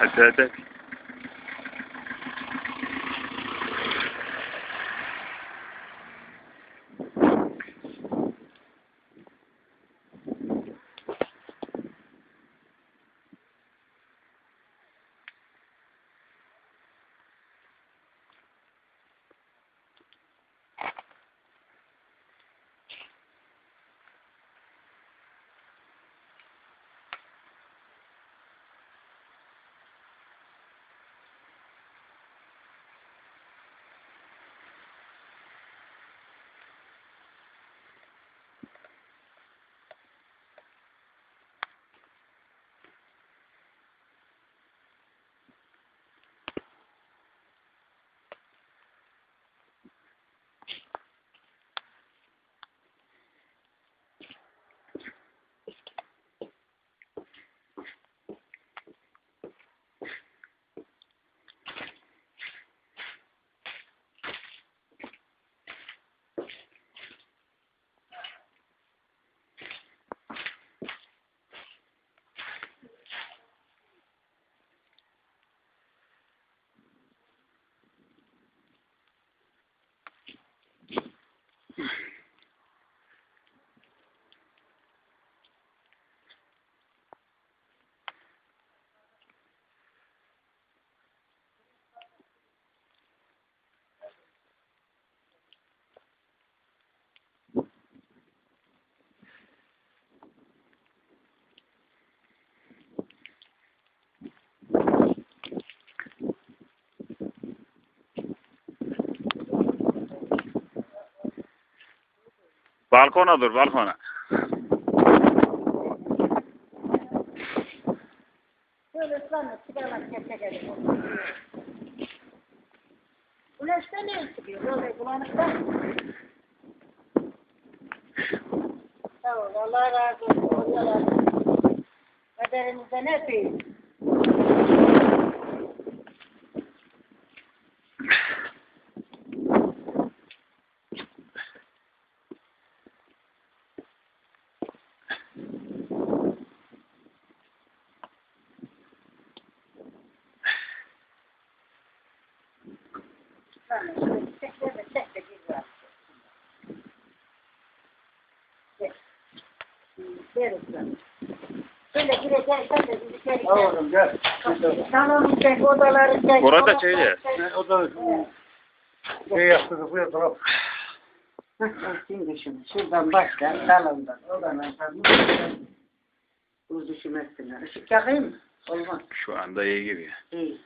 I said that. Balkona dur balkona. Şöyle ıslanır, sigaralar çekelim. Güneşte ne çıkıyor? Böyle bulanıkta. Ol, Allah razı olsun. Hocalar. Kaderinizde ne büyük. De gir var. Gel. Ver ıslanır. Şöyle gireceksen de bizi içeri gel. Oğlum gel. Salonu çek, odaları çek. Burada dolapları şeyle. çek. Ne, O da şey yaptı bu ya taraf. Şimdi şunu şuradan başla salondan odadan salondan uz düşmesinler. Işık yakayım mı? Olmaz. Şu anda iyi gibi. İyi.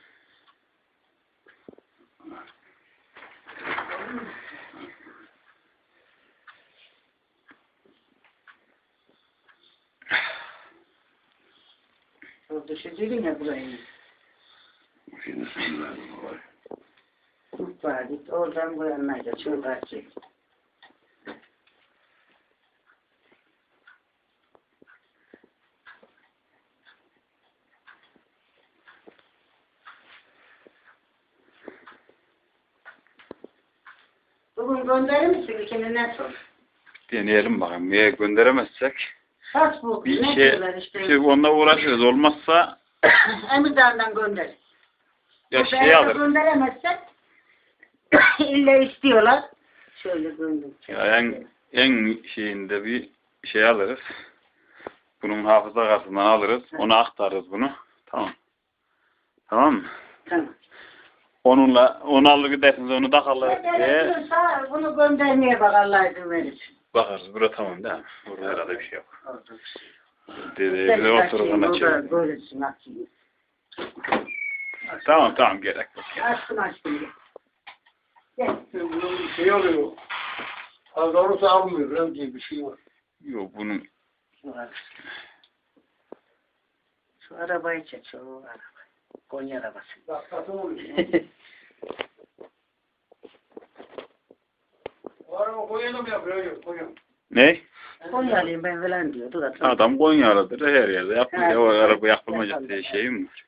Orada şey dedin ya burayı. Şimdi sen var. Kupa git oradan buraya geçiyor. Kupa Bugün gönderir misin ikini ne sor? Deneyelim bakalım. Niye gönderemezsek Kaç bu? bir ne şey, diyorlar işte? bir şey onunla uğraşırız. Olmazsa Emirdağ'dan gönder. ya şey beyanı alır. Gönderemezsek ille istiyorlar. Şöyle gönder. Ya en, en şeyinde bir şey alırız. Bunun hafıza kartından alırız. Ona aktarırız bunu. Tamam. Tamam mı? Tamam. Onunla onu alır gidersiniz onu takarlar diye Gerekiyorsa bunu göndermeye bak Allah izin verir. bakarız. Burada tamam değil mi? Burada herhalde bir şey yok. Orada. Dedi, Sen bize oturup açayım, ona o da çevirelim. Görürsün açayım. Tamam tamam gerek yok. Açtım açtım. Gel. Bunun şey oluyor. Az doğrusu almıyor. Ram diye bir şey var. Yok bunun Şu araba. Şu arabayı çek şu araba. Konya arabası. Ne? Konyalıyım ben falan diyor. Dur da. Adam Konyalıdır her yerde yapmıyor. O araba yapılmayacak diye şey mi var?